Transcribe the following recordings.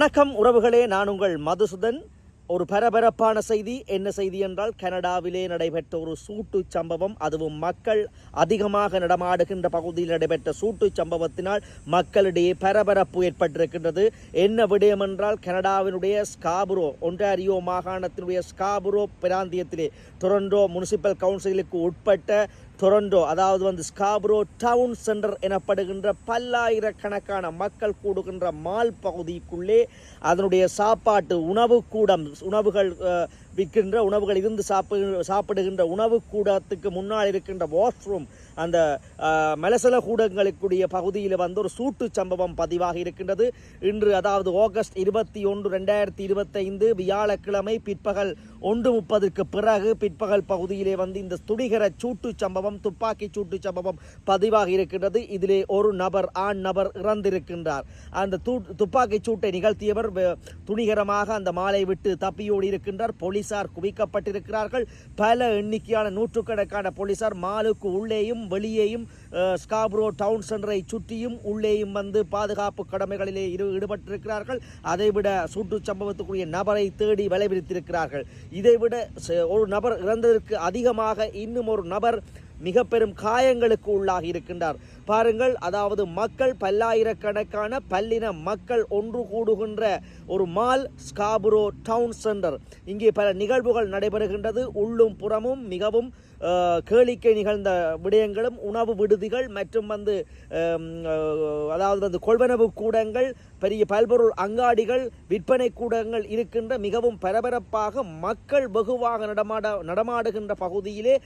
வணக்கம் உறவுகளே நான் உங்கள் மதுசுதன். ஒரு பரபரப்பான செய்தி. என்ன செய்தி என்றால் கனடாவிலே நடைபெற்ற ஒரு சூட்டுச் சம்பவம். அதுவும் மக்கள் அதிகமாக நடமாடுகின்ற பகுதியில் நடைபெற்ற சூட்டுச் சம்பவத்தினால் மக்களிடையே பரபரப்பு ஏற்பட்டிருக்கின்றது. என்ன விடயம் என்றால் கனடாவினுடைய ஸ்காபுரோ ஒன்டாரியோ மாகாணத்தினுடைய ஸ்காபுரோ பிராந்தியத்திலே டொரண்டோ முனிசிபல் கவுன்சிலுக்கு உட்பட்ட டொரண்டோ அதாவது வந்து ஸ்காப்ரோ டவுன் சென்டர் எனப்படுகின்ற பல்லாயிரக்கணக்கான மக்கள் கூடுகின்ற மால் பகுதிக்குள்ளே அதனுடைய சாப்பாட்டு உணவு கூடம் உணவுகள் விற்கின்ற உணவுகள் இருந்து சாப்பிடு சாப்பிடுகின்ற உணவு கூடத்துக்கு முன்னால் இருக்கின்ற வாஷ்ரூம் அந்த மலசல கூடங்களுக்குரிய பகுதியில் வந்து ஒரு சூட்டு சம்பவம் பதிவாக இருக்கின்றது. இன்று அதாவது ஆகஸ்ட் இருபத்தி ஒன்று ரெண்டாயிரத்தி இருபத்தைந்து வியாழக்கிழமை பிற்பகல் ஒன்று முப்பதுக்கு பிறகு பிற்பகல் பகுதியிலே வந்து இந்த துடிகர சூட்டு சம்பவம் துப்பாக்கி சூட்டு சம்பவம் பதிவாகி இருக்கின்றது. இதிலே ஒரு நபர் ஆண் நபர் இறந்திருக்கின்றார். அந்த துப்பாக்கி சூட்டை நிகழ்த்தியவர் துணிகரமாக அந்த மாலை விட்டு தப்பியோடி இருக்கின்றார். போலீசார் குவிக்கப்பட்டிருக்கிறார்கள். பல எண்ணிக்கையான நூற்றுக்கணக்கான போலீசார் மாலுக்கு உள்ளேயும் வெளியேயும் ஸ்காப்ரோ டவுன் சென்டரை சுற்றியும் உள்ளேயும் வந்து பாதுகாப்பு கடமைகளிலே ஈடுபட்டிருக்கிறார்கள். அதைவிட சூட்டு சம்பவத்துக்குரிய நபரை தேடி விளைவித்திருக்கிறார்கள் இதைவிட ச- ஒரு நபர் இறந்ததற்கு அதிகமாக இன்னும் ஒரு நபர் மிக பெரும் காயங்களுக்கு உள்ளாகி இருக்கின்றார். பாருங்கள் அதாவது மக்கள் பல்லாயிரக்கணக்கான பல்லின மக்கள் ஒன்று கூடுகின்ற ஒரு மால் ஸ்காபுரோ டவுன் சென்டர் இங்கே பல நிகழ்வுகள் நடைபெறுகின்றது. உள்ளும் புறமும் மிகவும் கேளிக்கை நிகழ்ந்த விடயங்களும் உணவு விடுதிகள் மற்றும் வந்து அதாவது வந்து கொள்வனவு கூடங்கள் பெரிய பல்பொருள் அங்காடிகள் விற்பனை கூடங்கள் இருக்கின்ற மிகவும் பரபரப்பாக மக்கள் வெகுவாக நடமாட நடமாடுகின்ற பகுதியிலே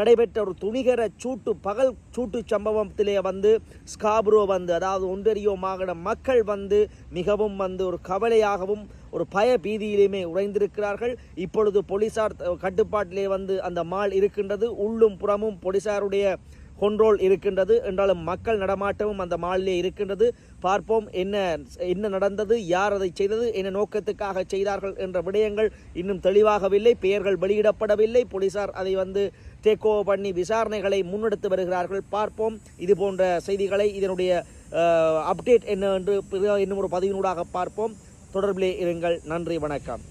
நடைபெற்ற ஒரு துணிகர சூட்டு பகல் சூட்டு சம்பவத்திலே வந்து ஸ்காப்ரோ வந்து அதாவது ஒன்றரியோ மாகாண மக்கள் வந்து மிகவும் வந்து ஒரு கவலையாகவும் ஒரு பய பீதியிலுமே உறைந்திருக்கிறார்கள். இப்பொழுது போலீசார் கட்டுப்பாட்டிலே வந்து அந்த மால் இருக்கின்றது. உள்ளும் புறமும் போலீசாருடைய கொண்ட்ரோல் இருக்கின்றது. என்றாலும் மக்கள் நடமாட்டமும் அந்த மாலிலே இருக்கின்றது. பார்ப்போம் என்ன என்ன நடந்தது யார் அதை செய்தது என்ன நோக்கத்துக்காக செய்தார்கள் என்ற விடயங்கள் இன்னும் தெளிவாகவில்லை. பெயர்கள் வெளியிடப்படவில்லை. போலீசார் அதை வந்து தேக்கோ பண்ணி விசாரணைகளை முன்னெடுத்து வருகிறார்கள். பார்ப்போம். இது போன்ற செய்திகளை இதனுடைய அப்டேட் என்ன என்று இன்னும் ஒரு பதிவினூடாக பார்ப்போம். தொடர்பிலே இருங்கள். நன்றி வணக்கம்.